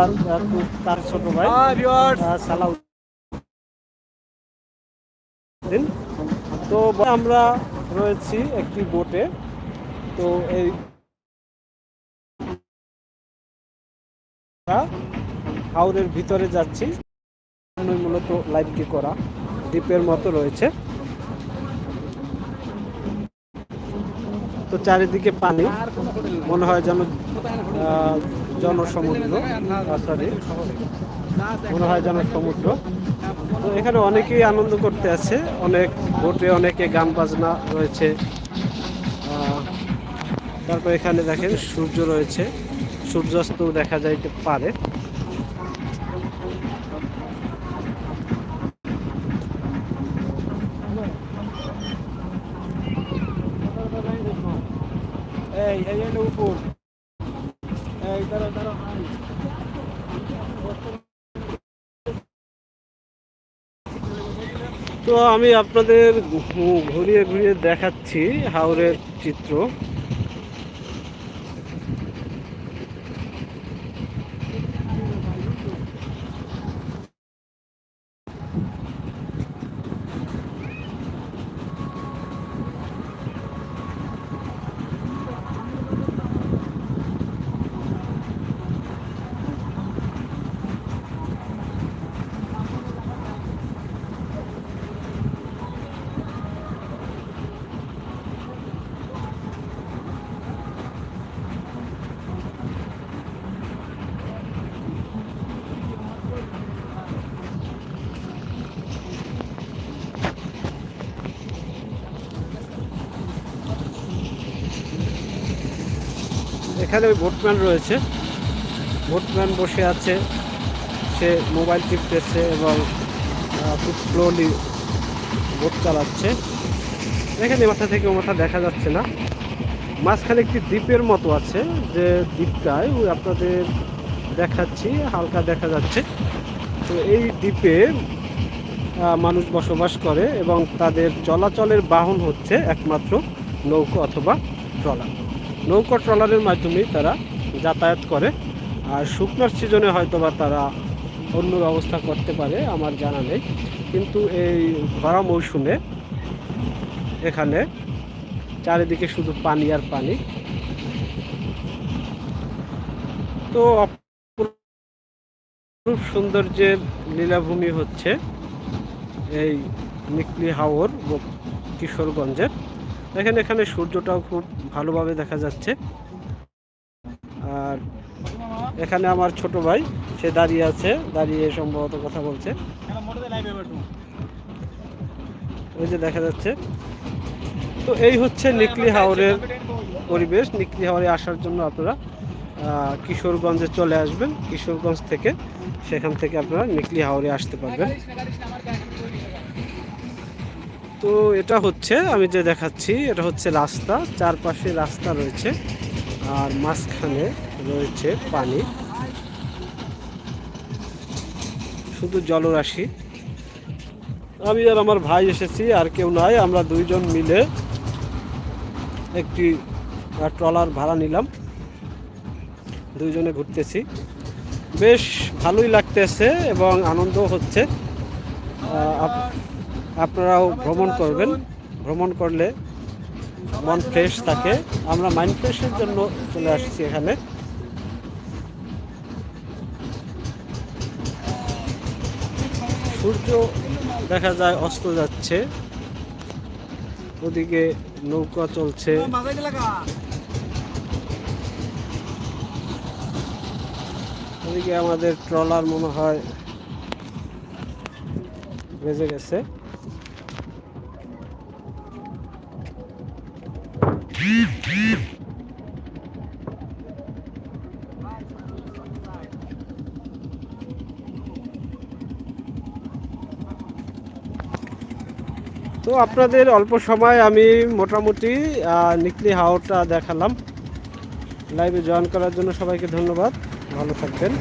আর তার ছোট ভাই। সালাউদ্দিন। তো আমরা রয়েছি একটি বোটে তো এই হাওরের ভিতরে যাচ্ছি। মূলত লাইভটি করা। দ্বীপের মতো রয়েছে। তো চারিদিকে পানি। মনে হয় যেন জনসমুদ্র সরি মনে হয় জনসমুদ্র। তো এখানে অনেকেই আনন্দ করতে আছে, অনেক বোটে অনেকে গান বাজনা রয়েছে। তারপর এখানে দেখেন সূর্য রয়েছে সূর্যাস্ত দেখা যাইতে পারে। এই এই উপর। তো আমি আপনাদের ঘুরিয়ে ঘুরিয়ে দেখাচ্ছি হাওড়ের চিত্র। এখানে ওই ভোটম্যান রয়েছে। ভোটম্যান বসে আছে। সে মোবাইল টিপতেছে এবং খুব স্লোলি বোট চালাচ্ছে। এখানে মাথা থেকে মাথা দেখা যাচ্ছে না। মাঝখানে একটি দ্বীপের মতো আছে, যে দ্বীপটায় ওই আপনাদের দেখাচ্ছি, হালকা দেখা যাচ্ছে। তো এই দ্বীপে মানুষ বসবাস করে এবং তাদের চলাচলের বাহন হচ্ছে একমাত্র নৌকো অথবা ট্রলার। নৌকো ট্রলারের মাধ্যমেই তারা যাতায়াত করে। আর শুকনোর সিজনে হয়তো বা তারা অন্য ব্যবস্থা করতে পারে, আমার জানা নেই। কিন্তু এই ভরা মৌসুমে এখানে চারিদিকে শুধু পানি আর পানি। তো অপরূপ সৌন্দর্যের লীলাভূমি হচ্ছে এই নিকলি হাওর কিশোরগঞ্জের। দেখেন এখানে সূর্যটাও খুব ভালোভাবে দেখা যাচ্ছে। আর এখানে আমার ছোট ভাই, সে দাঁড়িয়ে আছে, দাঁড়িয়ে সম্ভবত কথা বলছে। ওই যে দেখা যাচ্ছে। তো এই হচ্ছে নিকলি হাওরের পরিবেশ। নিকলি হাওরে আসার জন্য আপনারা কিশোরগঞ্জে চলে আসবেন। কিশোরগঞ্জ থেকে সেখান থেকে আপনারা নিকলি হাওরে আসতে পারবেন। তো এটা হচ্ছে, আমি যে দেখাচ্ছি, এটা হচ্ছে রাস্তা, চারপাশে রাস্তা রয়েছে, আর মাঝখানে রয়েছে পানি। শুধু জলরাশি। আমি আর আমার ভাই এসেছি, আর কেউ নাই, আমরা দুইজন মিলে একটি ট্রলার ভাড়া নিলাম। দুইজনে ঘুরতেছি। বেশ ভালোই লাগতেছে এবং আনন্দ হচ্ছে। আপনারাও ভ্রমণ করবেন। ভ্রমণ করলে মন ফ্রেশ থাকে। আমরা মাইন্ড ফ্রেশের জন্য চলে আসছি এখানে। সূর্য দেখা যায় অস্ত যাচ্ছে। ওদিকে নৌকা চলছে। ওদিকে আমাদের ট্রলার মনে হয় বেজে গেছে। তো আপনাদের অল্প সময় আমি মোটামুটি নিকলি হাওরটা দেখালাম। লাইভে জয়েন করার জন্য সবাইকে ধন্যবাদ। ভালো থাকবেন।